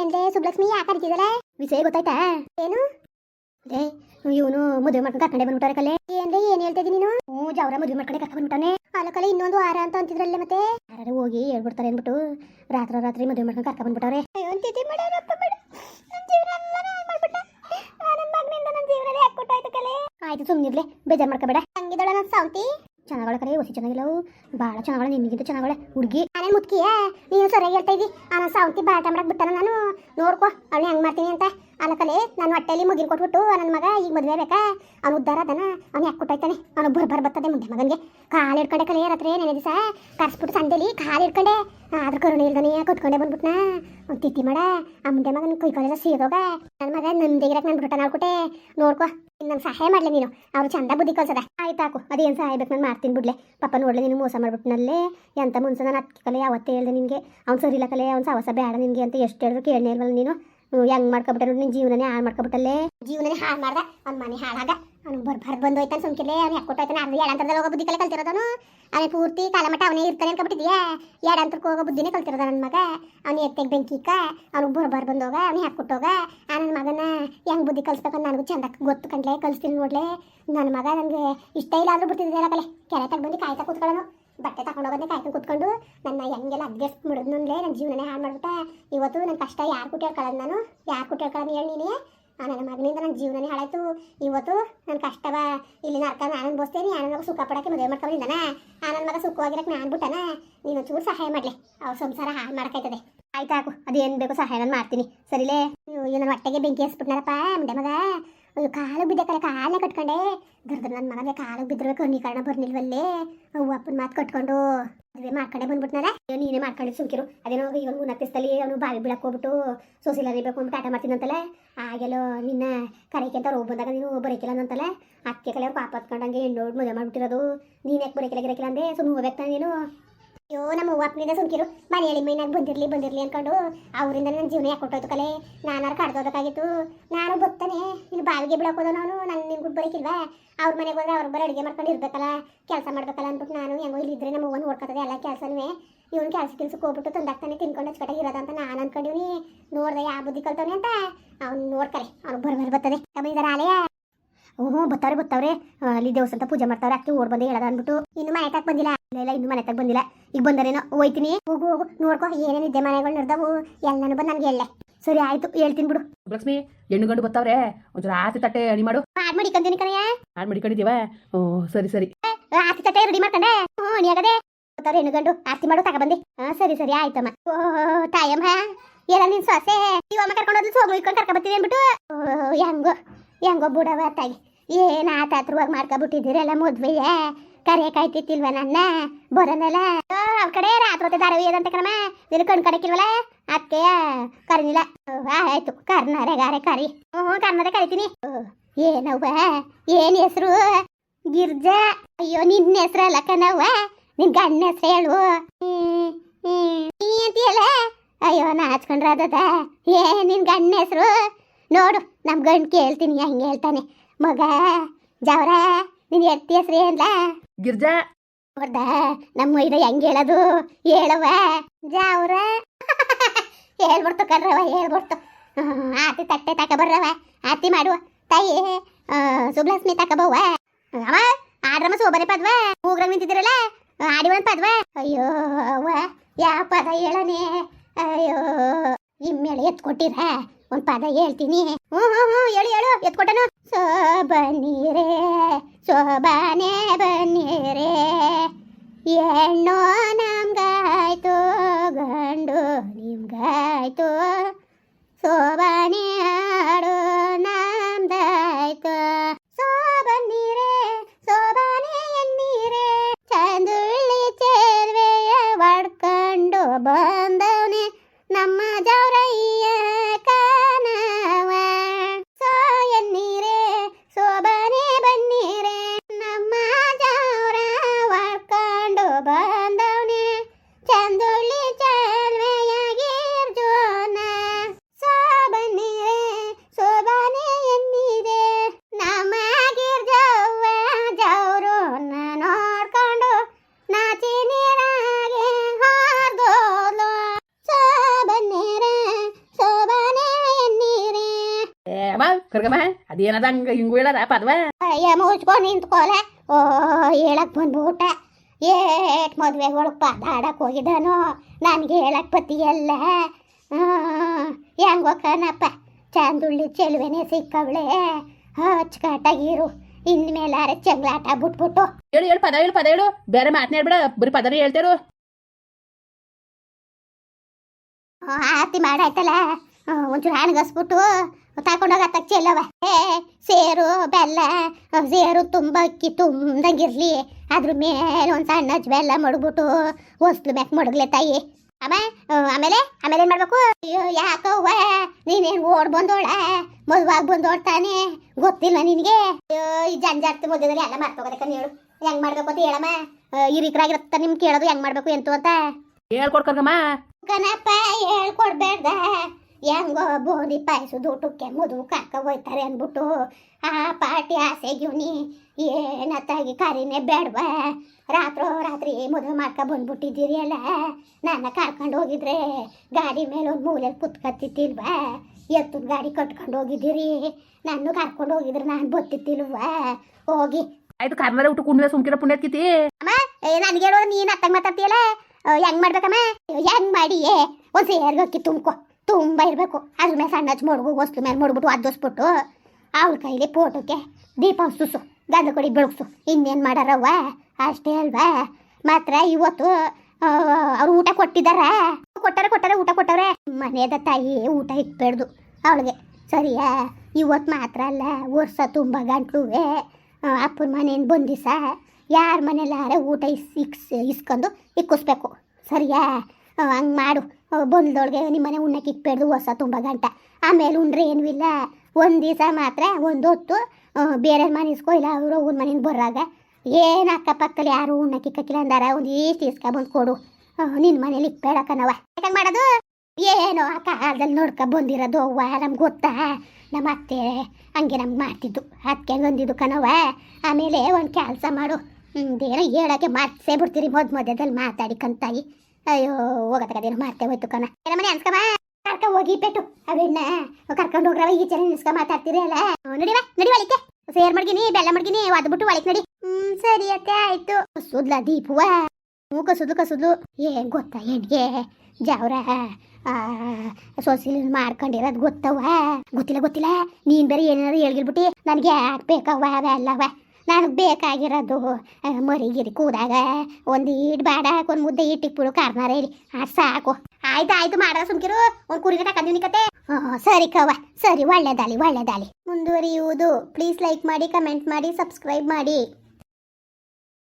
ಏನ್ಲೇ ಸುಬ್ಲಕ್ಷ್ಮಿ ಯಾಕೆ ಕರಿತಿದಲ್ಲ ವಿಷಯ ಗೊತ್ತಾಯ್ತಾ? ಏನು? ಅದೇ ಇವನು ಮದುವೆ ಮಾಡ್ಕೊಂಡು ಕರ್ಕೊಂಡೆ ಬಂದ್ಬಿಟ್ಟಾರೆ ಕಲೆ. ಏನ್ರಿ ಏನ್ ಹೇಳ್ತಾ ಇದೀನಿ ನೀನು? ಹ್ಞೂ ಜವರ ಮದುವೆ ಮಾಡ್ಕೊಂಡೆ ಕರ್ಕೊಂಡು ಬಂದ್ಬಿಟ್ಟಾನೆ. ಅಲ್ಲ ಕಲೆ ಇನ್ನೊಂದು ವಾರ ಅಂತ ಅಂತಿದ್ರಲ್ಲೇ ಮತ್ತೆ? ಯಾರು ಹೋಗಿ ಹೇಳ್ಬಿಡ್ತಾರೆ ಅಂದ್ಬಿಟ್ಟು ರಾತ್ರಿ ರಾತ್ರಿ ಮದುವೆ ಮಾಡ್ಕೊಂಡು ಕರ್ಕೊಂಡು ಅಯ್ಯೋ ಅಂತಿದ್ದೆ ಯಾಕೆ ಕಲೆ? ಆಯ್ತು ಸುಮ್ಮನಿರ್ಲಿ ಬೇಜಾರ್ ಮಾಡ್ಕೋಬೇಡ. ಹಂಗಿದಳ ನನ್ನ ಸಾವಂತಿ? ಚೆನ್ನಾಗಳ ಕರೆ ಹೊಸಿ ಚೆನ್ನಾಗಿಲ್ಲವು ಭಾಳ ಚೆನ್ನಾಗಳ ನಿಮಗಿಂತ ಚೆನ್ನಾಗಳ ಹುಡುಗಿ. ನಾನೇ ಮುತ್ಕಿಯ ನೀನು ಸರಿಯಾಗಿ ಹೇಳ್ತಾ ಇದ್ದಿ. ಆ ಸಾವಂತಿ ಬಾಟ ಮಾಡಕ್ಕೆ ಬಿಟ್ಟಾನ ನಾನು. ನೋಡ್ಕೋ ಅವಳು ಹೆಂಗ್ ಮಾಡ್ತೀನಿ ಅಂತ. ಅಲ್ಲ ಕಲೆ ನಾನು ಹೊಟ್ಟೆಲಿ ಮುಗಿಲ್ ಕೊಟ್ಬಿಟ್ಟು ನನ್ನ ಮಗ ಈಗ ಮದುವೆ ಬೇಕಾ? ಅವ್ನು ಉದ್ದಾರ ಅದನ, ಅವ್ನು ಯಾಕೆ ಅವನು ಬರ್ಬರ್ ಬರ್ತದೆ ಮುಂದೆ ಮಗನಿಗೆ. ಕಾಲು ಹಿಡ್ಕೊಂಡೆ ಕಲೆ ರಾತ್ರಿ ನೆನೆ ದಿವಸ ಕರ್ಸ್ಬಿಟ್ಟು ಸಂದೇಲಿ ಕಾಲು ಹಿಡ್ಕೊಂಡೆ. ಆದ್ರ ಕರುಣೆ ಇಲ್ದಾನೆ ಕುತ್ಕೊಂಡೆ ಬಂದ್ಬಿಟ್ನ? ಅವ್ನು ತಿತ್ತಿ ಮಾಡ, ಆ ಮುಂದೆ ಮಗನ ಕೈ ಕಾಲೆಲ್ಲ ಸೀದೋಗ. ನನ್ನ ಮಗ ನಮ್ದಿಗಿರಕ್ಕೆ ನಾನು ಬಿಟ್ಟ ನೋಡ್ಕೋ ನೋಡ್ಕೊ ನನ್ನ ಸಹಾಯ ಮಾಡಲಿ ನೀನು. ಅವ್ರು ಚಂದ ಬುದ್ಧಿ ಕಲ್ಸದ. ಆಯ್ತಾಕು ಅದೇನು ಸಹಾಯ ಬೇಕು ನಾನು ಮಾಡ್ತೀನಿ ಬಿಡ್ಲೆ. ಪಪ್ಪ ನೋಡ್ಲೆ ನೀನು ಮೋಸ ಮಾಡ್ಬಿಟ್ನಲ್ಲೇ. ಎಂತ ಮುನ್ಸ ನಾನು ಹತ್ತು ಕಲೆ ಯಾವತ್ತೇ ಹೇಳ್ದೆ ನಿನಗೆ. ಅವ್ನು ಸರಿ ಇಲ್ಲ ಕಲೆ, ಅವ್ನು ಸವಸ ಬೇಡ ನಿನಗೆ ಅಂತ ಎಷ್ಟು ಹೇಳಿದ್ರು ಕೇಳನೇ ಇಲ್ವಲ್ಲ ನೀನು. ಹೆಂಗ್ ಮಾಡ್ಕೊಬಿಟ್ಟ ನೋಡಿ ನಿನ್ನ ಜೀವನನೇ ಹಾಳು ಮಾಡ್ಕೊಬಿಟ್ಟಲ್ಲೇ? ಜೀವನನೇ ಹಾಳು ಮಾಡ್ದ. ಅವ್ನ ಮನೆ ಹಾಳಾಗ ಅವ್ನು ಬರ್ಬಾರ್ದು ಬಂದು ಹೋಯ್ತಾನೆ ಸುಮ್ಕಿಲೆ ಅವ್ನು ಯಾಕೆ ಕೊಟ್ಟೋಯ್ತಾನೆ? ಅರ್ಧ ಎಡಂತರದಲ್ಲಿ ಹೋಗೋ ಬುದ್ಧಿ ಕಲೆ ಕಲ್ತಿರೋದನು. ಅವನೇ ಪೂರ್ತಿ ಕಾಲಮಟ್ಟ ಅವನೇ ಇರ್ತಾನೆ ಅನ್ಕೊಬಿಟ್ಟಿದ್ಯಾ? ಎಡಂತರಕ್ಕೆ ಹೋಗೋ ಬುದ್ಧಿನೇ ಕಲ್ತಿರೋದ ನನ್ನ ಮಗ? ಅವ್ನು ಎತ್ತೆಗೆ ಬೆಂಕಿಕ್ಕ? ಅವ್ನು ಬರ್ ಬಂದೋಗ? ಅವ್ನು ಯಾಕೆ ಕೊಟ್ಟೋಗ? ಆ ನನ್ನ ಮಗನ ಹೆಂಗ್ ಬುದ್ಧಿ ಕಲಿಸ್ಬೇಕಂತ ನನಗೂ ಚಂದ ಗೊತ್ತು ಕಂಡ್ಲೆ ಕಲಿಸ್ತೀನಿ ನೋಡ್ಲೆ. ನನ್ನ ಮಗ ನನಗೆ ಇಷ್ಟ ಇಲ್ಲ ಆದ್ರೂ ಬಿಡ್ತಿದ್ದೆ ಕಲೆ. ಕೆರೆ ತಗ ಬಂದು ಕಾಯ್ತಾ ಕೂತ್ಕೊಳ್ಳೋನು. ಬಟ್ಟೆ ತಗೊಂಡು ಹೋಗೋದೇ ಕಾಯ್ಕೊಂಡು ಕುತ್ಕೊಂಡು ನನ್ನ ಹೆಂಗೆಲ್ಲ ಅಡ್ಜಸ್ಟ್ ಮಾಡಿದ್ ನೋಡ್ಲೆ ನನ್ನ ಜೀವನನೇ ಹಾಳು ಮಾಡ್ಬಿಟ್ಟೆ. ಇವತ್ತು ನನ್ನ ಕಷ್ಟ ಯಾರು ಕುಟ್ಟಿ ಹೇಳ್ಕೊಳ್ಳೋದು ನಾನು? ಯಾರು ಕುಟ್ಟಿ ಹೇಳ್ಕೊಳ್ಳೋದು ಹೇಳಿ ನೀನೇ? ಆ, ನನ್ನ ಮಗನಿಂದ ನನ್ನ ಜೀವನನೇ ಹಾಳಾಯ್ತು. ಇವತ್ತು ನನ್ನ ಕಷ್ಟವ, ಇಲ್ಲಿ ನರ್ಕ ನಾನು ಅನ್ಭವಿಸ್ತೇನೆ ನಾನು ಮಗ ಸುಖ ಪಡಕ್ಕೆ ಮದುವೆ ಮಾಡ್ಕೊಂಡಿದ್ದಾನ ಆ ನನ್ನ ಮಗ ಸುಖವಾಗಿರಕ್ಕೆ ನಾನು ಬಿಟ್ಟನ. ನೀನು ಚೂರು ಸಹಾಯ ಮಾಡಲಿ. ಅವ್ರ ಸಂಸಾರ ಹಾಳು ಆಯ್ತಾ ಆಯ್ತಾಕು, ಅದೇನು ಬೇಕು ಸಹಾಯ ನಾನು ಮಾಡ್ತೀನಿ. ಸರಿಲೇ? ನೀವು ನನ್ನ ಹೊಟ್ಟೆಗೆ ಬೆಂಕಿ ಹಸ್ಬಿಟ್ನಲ್ಲಪ್ಪ ಮುಂದೆ ಮಗ. ಅಯ್ಯೋ, ಕಾಲು ಬಿದ್ದೆ ಕಲೆ ಕಟ್ಕೊಂಡೆ. ದುರ್ದ್ರ ನನ್ನ ಮಗನಿಗೆ ಕಾಲು ಬಿದ್ದಿರಬೇಕು, ನೀ ಕಾರಣ ಬರ್ನಿಲ್ವಲ್ಲೇ. ಅವ್ವ ಅಪ್ಪನ ಮಾತು ಕಟ್ಕೊಂಡು ಮದುವೆ ಮಾಡ್ಕೊಂಡೆ ಬಂದ್ಬಿಟ್ನಲ್ಲ. ಅಯ್ಯೋ, ನೀನೇ ಮಾಡ್ಕೊಂಡು ಸುಮ್ಕಿರು. ಅದೇನೋ ಇವನು ನತ್ತಿಸ್ತಲ್ಲಿ ಅವನು ಬಾವಿ ಬಿಡಕ್ಕೆ ಹೋಗ್ಬಿಟ್ಟು ಸೋಸಿಲ್ ಅರಿಬೇಕು ಅಂತ ಟಾಟ ಮಾಡ್ತೀನಂತಲ್ಲ ಆಗೆಲ್ಲೋ ನಿನ್ನ ಕರೆಕೆ ಅಂತ ಹೋಗಿ ಬಂದಾಗ ನೀನು ಬರೋಕಿಲ್ಲ ಅಂತಲ್ಲ ಅಕ್ಕೆ ಕಲೆ ಪಾಪ ಹತ್ಕೊಂಡಂಗೆ ಹೆಣ್ಣು ಮದುವೆ ಮಾಡ್ಬಿಟ್ಟಿರೋದು. ನೀನು ಯಾಕೆ ಬರೋಕಿಲ್ಲ ಗಿರಕಿಲ್ಲ ಅಂದೆ. ಸುಮ್ಮನೆ ಹೋಗ್ಬೇಕು ನೀನು? ಅಯ್ಯೋ, ನಮ್ಮ ಅಪ್ಪನಿಂದ ಸುಮ್ಕಿರು. ಮನೆಯಲ್ಲಿ ಮೈನಾಗ ಬಂದಿರಲಿ ಬಂದಿರಲಿ ಅನ್ಕೊಂಡು ಅವರಿಂದ ನನ್ನ ಜೀವನ ಯಾಕೆ ಕೊಟ್ಟೋಯ್ತು ಕಲೆ? ನಾನಾರು ಕಡ್ದೋದಕ್ಕಾಗಿತ್ತು ನಾನು ಬತ್ತಾನೆ. ಇಲ್ಲಿ ಬಾವಿಗೆ ಬಿಡೋಕೋದು ನಾನು. ನನ್ನ ನಿನ್ ಗುಡ್ ಬರೋಕಿಲ್ವಾ? ಅವ್ರ ಮನೆಗೆ ಹೋದ್ರೆ ಅವ್ರ ಬರೋ ಅಡುಗೆ ಮಾಡ್ಕೊಂಡು ಇರ್ಬೇಕಲ್ಲ, ಕೆಲಸ ಮಾಡ್ಬೇಕಲ್ಲ ಅಂದ್ಬಿಟ್ಟು ನಾನು ಹೆಂಗೋ ಇಲ್ಲಿದ್ರೆ ನಮ್ಮ ಅವ್ವ ನೋಡ್ಕೊತದೆ ಎಲ್ಲ ಕೆಲಸನೂ. ಇವ್ನು ಕೆಲಸ ಕೆಲ್ಸಕ್ಕೆ ಹೋಗ್ಬಿಟ್ಟು ತಂದಾಗ್ತಾನೆ ತಿನ್ಕೊಂಡು ಇರೋದ ಅಂತ ನಾನು ಅನ್ಕೊಂಡಿವ್ನಿ. ನೋಡ್ದೆ ಯಾವ ಬುದ್ಧಿ ಕಲ್ತವ್ನಿ ಅಂತ. ಅವ್ನು ನೋಡ್ಕರೆ ಅವ್ನು ಬರ್ ಬರ್ತದೆ. ಕಮ್ಮಿದಾರ ಆಲಯ? ಓಹೋ, ಬತ್ತವ್ರೆ ಬತ್ತವ್ರೆ. ಅಲ್ಲಿ ದೇವಸ್ಥಾನ ಪೂಜೆ ಮಾಡ್ತಾವ್ರೆ. ಅಕ್ಕಿ ಓಡ್ ಬಂದೆ ಹೇಳದ ಅಂದ್ಬಿಟ್ಟು ಇನ್ನು ಮನೆ ತಕ್ಕ ಬಂದಿಲ್ಲ. ಇಲ್ಲ ಇಲ್ಲ ಇನ್ನು ಮನೆ ತಗ ಬಂದಿಲ್ಲ. ಈಗ ಬಂದರೇನೋ ಹೋಯ್ತೀನಿ. ಹೋಗು ಹೋಗು ನೋಡ್ಕೊ ಏನೇನಿದ್ದೆ ಮನೆಗಳು ನಡೆದವು ಎಲ್ಲನೂ ಬಂದು ನನಗೆ ಎಲ್ಲೇ ಸರಿ ಆಯ್ತು ಹೇಳ್ತೀನಿ ಬಿಡು. ಲಕ್ಷ್ಮಿ ಹೆಣ್ಣು ಗಂಡು ಬರ್ತಾವ್ರೆ ಒಂಚೂರು ಆತಿ ತಟ್ಟೆ ಅಡಿ ಮಾಡು. ಮಾಡಿ ಮಡಿಕೊಂತೀನಿ ಕಣಯ್ಯ. ಆಡ್ ಮಡಿಕೊಂಡಿದ್ದೀವ? ಓ ಸರಿ ಸರಿ. ಆತಿ ತಟ್ಟೆ ರೆಡಿ ಮಾಡ್ಕೊಂಡೆ? ಹ್ಞೂ ಬರ್ತಾವ್ರೆ ಹೆಣ್ಣು ಗಂಡು ಆರ್ತಿ ಮಾಡು ತಗೊಬಂದಿ ಹಾ ಸರಿ ಸರಿ ಆಯ್ತಮ್ಮ. ಓ ತಾಯಮ್ಮ ಎಲ್ಲ ನಿನ್ ಸೊಸೆ. ಇವಮ್ಮ ಕರ್ಕೊಂಡು ಹೋದ್ಲು ಸೋಮು ಕರ್ಕೊ ಬರ್ತೀನಿ ಅಂದ್ಬಿಟ್ಟು? ಓ ಹೆಂಗೋ ಹೆಂಗೋ ಬುಡವ ತಾಯಿ. ಏನ್ ಆತಾತ್ರವಾಗಿ ಮಾಡ್ಕೊಬಿಟ್ಟಿದ್ದೀರಲ್ಲ ಮದ್ವೆಯ? ಕರೆ ಕಾಯ್ತಿತ್ತಿಲ್ವ ನನ್ನ ಬರೋನಲ್ಲ ಅವ್ರ ಕಡೆ ರಾತ್ರಿ ದಾರ ಏದಂತೆ ಕಣಮ್ಮ. ನಿನ್ನ ಕಣ್ ಕಡಕಿಲ್ವಲ್ಲ ಅದಕ್ಕೆ ಕರಿನಿಲ್ಲ. ಆಯ್ತು. ಕರ್ನಾರೆ ಗಾರೆ ಕರಿ. ಹ್ಞೂ ಕರ್ನಾರೆ ಕರಿತೀನಿ. ಏನವ್ವ? ಏನ್ ಹೆಸರು? ಗಿರ್ಜಾ. ಅಯ್ಯೋ ನಿನ್ನ ಹೆಸ್ರಲ್ಲ ಕಣವ್ವ. ನಿನ್ ಗಂಡ ಹೆಸರು ಹೇಳು. ಅಂತೀಯಲ್ಲ? ಅಯ್ಯೋ ನಾಚ್ಕೊಂಡ್ರ ಅದದ ಏ, ನಿನ್ ಗಂಡ ಹೆಸರು? ನೋಡು, ನಮ್ ಗಂಡ್ ಕೇಳ್ತೀನಿ, ಹೆಂಗೆ ಹೇಳ್ತಾನೆ. ಮಗ, ಜವರ. ನಿನ್ ಎತ್ತಿ ಹೆಸ್ರಿ ಏನ್ಲ? ಗಿರ್ಜಾ. ನೋಡ್ದ ನಮ್ಮ ಮೈದ ಹೆಂಗ್ ಹೇಳೋದು? ಹೇಳವ ಜಾವ್ರ ಹೇಳ್ಬಿಡ್ತು ಕಣ್ರವ ಹೇಳ್ಬಿಡ್ತು. ಆತಿ ತಟ್ಟೆ ತಕ ಬರ್ರವ ಆತಿ ಮಾಡುವ. ತಾಯಿ ಸುಬ್ಲಕ್ಷ್ಮಿ ತಕಬವ್ವ ಅವ ಆಡ್ರಮ್ಮ ಸೋಬರಿ ಪದ್ವ. ಮೂಗ್ರಂಗ್ ನಿಂತಿದ್ರಲ್ಲ ಆಡಿ ಒಂದ್ ಪದ್ವ. ಅಯ್ಯೋ ಅವ್ವ ಯಾ ಪದ ಹೇಳನೆ? ಅಯ್ಯೋ ಇಮ್ಮೇಳೆ ಎತ್ಕೊಟ್ಟಿರ? ಒಂದ್ ಪದ ಹೇಳ್ತೀನಿ. ಹ್ಞೂ ಹ್ಞೂ ಹ್ಞೂ ಹೇಳು ಹೇಳು ಎತ್ಕೊಟ್ಟನು. ಸೋಬನೀರೇ ಸೋಬಾನೆ ಬನ್ನಿರೆ. ಹೆಣ್ಣು ನಮ್ಗಾಯ್ತು ಗಂಡು ನಿಮ್ಗಾಯ್ತು. ಸೋಬಾನೆ ಕರ್ಗಮ್ಮ ಅದೇನದ ಹಂಗ ಹಿಂಗು ಹೇಳದ? ಪದವ ಮುಚ್ಕೊಂಡು ನಿಂತ್ಕೋಲೆ. ಓ ಹೇಳಕ್ ಬಂದ್ಬಿಟ್ಟ. ಏಟ್ ಮದುವೆಗಳು ಪದಾಡಕ್ ಹೋಗಿದ್ದಾನೋ ನನಗೆ ಹೇಳಕ್ ಪತಿಯಲ್ಲ ಹೆಂಗೋ ಕಣಪ್ಪ. ಚಂದುಳ್ಳಿ ಚೆಲುವೆನೆ ಸಿಕ್ಕವಳೆ. ಅಚ್ಚುಕಟ್ಟಾಗಿರು ಇನ್ಮೇಲಾರೆ ಚಂಗ್ಲಾಟ ಬಿಟ್ಬಿಟ್ಟು. ಹೇಳು ಹೇಳು ಪದ ಹೇಳು ಪದ ಹೇಳು. ಬೇರೆ ಮಾತನಾಡ್ಬೇಡ ಬರೀ ಪದನೇ ಹೇಳ್ತೇರು. ಆತಿ ಮಾಡಾಯ್ತಲ್ಲ. ಒಂಚೂರು ಹಣಗಸ್ಬಿಟ್ಟು ತಗೊಂಡೋಗತ್ತ ಚೆಲ್ಲವ ಏ ಸೇರು ಬೆಲ್ಲ ಸೇರು ತುಂಬ ಅಕ್ಕಿ ತುಂಬ್ದಂಗಿರ್ಲಿ ಅದ್ರ ಮೇಲೆ ಒಂದು ಸಣ್ಣ ಬೆಲ್ಲ ಮಡಗ್ಬಿಟ್ಟು ಹೊಸ್ಲು ಮ್ಯಾಕ್ ಮಡಗ್ಲೆ ತಾಯಿ. ಅಮ್ಮ ಆಮೇಲೆ ಆಮೇಲೆ ಏನು ಮಾಡ್ಬೇಕು? ಅಯ್ಯೋ ಯಾಕವ್ವ? ನೀನೇನ್ ಓಡ್ ಬಂದೋಳ? ಮದುವಾಗಿ ಬಂದೋಡ್ತಾನೆ ಗೊತ್ತಿಲ್ಲ ನಿನಗೆ? ಅಯ್ಯೋ ಈ ಜಂಜಾರ್ತಿ ಮಧ್ಯದಲ್ಲಿ ಎಲ್ಲ ಮಾಡ್ಕೋಬೇಕಂತ ಹೇಳು ಹೆಂಗ್ ಮಾಡ್ಬೇಕು ಅಂತ ಹೇಳಮ್ಮ. ಹಿರಿಕರಾಗಿರತ್ತ ನಿಮ್ ಕೇಳೋದು ಹೆಂಗ್ ಮಾಡ್ಬೇಕು ಎಂತು ಅಂತ? ಹೇಳ್ಕೊಡ್ ಕರ್ಗಮ್ಮ. ಕನಪ್ಪ ಹೇಳ್ಕೊಡ್ಬೇಡ್ದ. ಹೆಂಗೋ ಬೂಂದಿ ಪಾಯಿಸೋದು ಊಟಕ್ಕೆ ಮದುವು ಕಾಕ ಹೋಯ್ತಾರೆ ಅಂದ್ಬಿಟ್ಟು ಆ ಪಾರ್ಟಿ ಆಸೆಗಿವ್ನಿ ಏನತ್ತಾಗಿ ಕರಿನೇ ಬೇಡವಾ? ರಾತ್ರೋ ರಾತ್ರಿ ಮದುವೆ ಮಾಡ್ಕೊ ಬಂದ್ಬಿಟ್ಟಿದ್ದೀರಿ ಅಲ್ಲ? ನನ್ನ ಕರ್ಕೊಂಡು ಹೋಗಿದ್ರೆ ಗಾಡಿ ಮೇಲೆ ಒಂದು ಮೂಲೆಯಲ್ಲಿ ಕುತ್ಕತ್ತಿತ್ತಿಲ್ವಾ ಎತ್ತದ ಗಾಡಿ ಕಟ್ಕೊಂಡು ಹೋಗಿದ್ದೀರಿ. ನಾನು ಕರ್ಕೊಂಡು ಹೋಗಿದ್ರೆ ನಾನು ಬತ್ತಿತ್ತಿಲ್ವಾ ಹೋಗಿ. ಆಯ್ತು ಕರ್ಮದ ಊಟ ಕುಂಡ್ಲ ಸುಮ್ಕಿರ ಪುಣ್ಯ ಕಿತಿ ಏ ನನಗೆ ಹೇಳೋ ನೀನು ಅತ್ತಾಗ ಮಾತಾಡ್ತೀಯಲ್ಲ? ಹೆಂಗ್ ಮಾಡ್ಬೇಕಮ್ಮ? ಹೆಂಗ್ ಮಾಡಿ ಒಂದು ಸೇರ್ಗೆ ಅಕ್ಕಿ ತುಂಬ್ಕೊ. ತುಂಬ ಇರಬೇಕು. ಅದ್ರ ಮೇಲೆ ಸಣ್ಣ ಮಡ್ಗು, ಹೊಸ್ಲು ಮೇಲೆ ಅದು ಅದ್ದೋಸ್ಬಿಟ್ಟು ಅವ್ಳ ಕೈಲಿ ಫೋಟೋಕ್ಕೆ ದೀಪ ಸುಸು ಗಂಧ ಕೊಡಿ ಬೆಳಗ್ಸು. ಇನ್ನೇನು ಮಾಡಾರವ್ವ? ಅಷ್ಟೇ ಅಲ್ವಾ? ಮಾತ್ರ ಇವತ್ತು ಅವ್ರು ಊಟ ಕೊಟ್ಟಿದ್ದಾರೆ ಕೊಟ್ಟಾರೆ ಕೊಟ್ಟಾರೆ, ಊಟ ಕೊಟ್ಟವ್ರೆ. ಮನೆಯದ ತಾಯಿ ಊಟ ಇಟ್ಬೇಡ್ದು ಅವಳಿಗೆ. ಸರಿಯಾ? ಇವತ್ತು ಮಾತ್ರ ಅಲ್ಲ, ವರ್ಷ ತುಂಬ ಗಂಟ್ಲುವೆ. ಅಪ್ಪನ ಮನೆಯಿಂದ ಬಂದಿಸ? ಯಾರ ಮನೇಲಾರೆ ಊಟ ಇಸ್, ಇಕ್ಸ್, ಇಸ್ಕೊಂಡು ಇಕ್ಕಿಸ್ಬೇಕು. ಸರಿಯಾ? ಹಂಗೆ ಮಾಡು. ಬಂದೊಳಗೆ ನಿಮ್ಮ ಮನೆ ಉಣ್ಣಕ್ಕೆ ಇಕ್ಬೇಡ್ದು ಹೊಸ ತುಂಬ ಗಂಟೆ. ಆಮೇಲೆ ಉಂಡ್ರೆ ಏನೂ ಇಲ್ಲ. ಒಂದು ದಿವಸ ಮಾತ್ರ, ಒಂದು ಹೊತ್ತು ಬೇರೆ ಮನೆ ಇಸ್ಕೋ, ಇಲ್ಲ ಅವರು ಅವ್ರ ಮನೆಯಿಂದ ಬರಾಗ. ಏನು ಅಕ್ಕಪಕ್ಕದಲ್ಲಿ ಯಾರು ಉಣ್ಣಕ್ಕೆ ಇಕ್ಕಕ್ಕಿಲ್ಲ ಅಂದಾರ, ಒಂದು ಇಷ್ಟು ಇಸ್ಕೊಬಂದು ಕೊಡು. ನಿನ್ನ ಮನೇಲಿ ಇಕ್ಬೇಡ ನಾವ. ಯಾಕೆ ಮಾಡೋದು? ಏನೋ ಆ ಕಾಲದಲ್ಲಿ ನೋಡ್ಕೊ ಬಂದಿರೋದು ಅವ್ವ, ನಮ್ಗೆ ಗೊತ್ತಾ? ನಮ್ಮ ಅತ್ತೆ ಹಂಗೆ ನಮ್ಗೆ ಮಾಡ್ತಿದ್ದು. ಅದಕ್ಕೆ ಬಂದಿದ್ದು ಕಣವ ಆಮೇಲೆ ಒಂದು ಕೆಲಸ ಮಾಡು. ಹ್ಞೂ ಏನೋ ಹೇಳಕ್ಕೆ ಮಾರ್ಸೇ ಬಿಡ್ತೀರಿ. ಮೊದ್ ಮಧ್ಯದಲ್ಲಿ ಮಾತಾಡಿ ಕಂತಾಯಿ ಅಯ್ಯೋ ಹೋಗತ್ತದೇನೋ ಮಾಡ್ತೇವೆ ಹೋಯ್ತು ಕಣ. ಮನೆ ಅನ್ಸ್ಕಮ್ಮ ಕರ್ಕ ಹೋಗಿ ಪೆಟ್ಟು. ಅವನ್ನ ಕರ್ಕೊಂಡು ಹೋಗ್ರವ, ಈ ಜನ ನಿಲ್ಸ್ಕ ಮಾತಾಡ್ತೀರಿ ಅಲ್ಲ. ನಡಿವ ನಡಿ ಒಳಿಕೆ ಸೇರ್ ಮಡ್ಗಿನಿ, ಬೆಲ್ಲ ಮಡ್ಗಿನಿ ಒದ್ಬಿಟ್ಟು ಒಳಕ್ ನಡಿ. ಹ್ಮ್, ಸರಿ ಅತ್ತೆ, ಆಯ್ತು. ಸುದ್ಲ ದೀಪುವ. ಹ್ಞೂ ಕಸುದು ಕಸುದು ಏನ್ ಗೊತ್ತಾ, ಹೆಣ್ಗೆ? ಜಾವ್ರ. ಸೊಸಿಲ್ ಮಾಡ್ಕೊಂಡಿರೋದು ಗೊತ್ತವ ಗೊತ್ತಿಲ್ಲ ಗೊತ್ತಿಲ್ಲ. ನೀನ್ ಬೇರೆ ಏನಾದ್ರು ಹೇಳ್ಗಿರ್ಬಿಟ್ಟಿ ನನ್ಗೆ ಯಾಕೆ ಬೇಕವ್ವ, ಅವೆಲ್ಲವ? ನನಗೆ ಬೇಕಾಗಿರೋದು ಮರಿಗಿರಿ ಕೂದಾಗ ಒಂದು ಈಟ್ ಬಾಡ ಒಂದು ಮುದ್ದೆ ಇಟ್ಟಿಕ್ಬಿಡು ಕಾರ್ನಾರ ಇರಿ. ಅದು ಸಾಕು. ಆಯ್ತು ಆಯ್ತು ಮಾಡ, ಸುಮ್ಕಿರು. ಒಂದು ಕುರಿಗೆ ತಕೊಂದಿನಿ ಕತೆ ಸರಿ ಕವ ಸರಿ, ಒಳ್ಳೇದಾಲಿ, ಒಳ್ಳೆದಾಲಿ. ಮುಂದುವರಿಯುವುದು. ಪ್ಲೀಸ್ ಲೈಕ್ ಮಾಡಿ ಕಮೆಂಟ್ ಮಾಡಿ ಸಬ್ಸ್ಕ್ರೈಬ್ ಮಾಡಿ.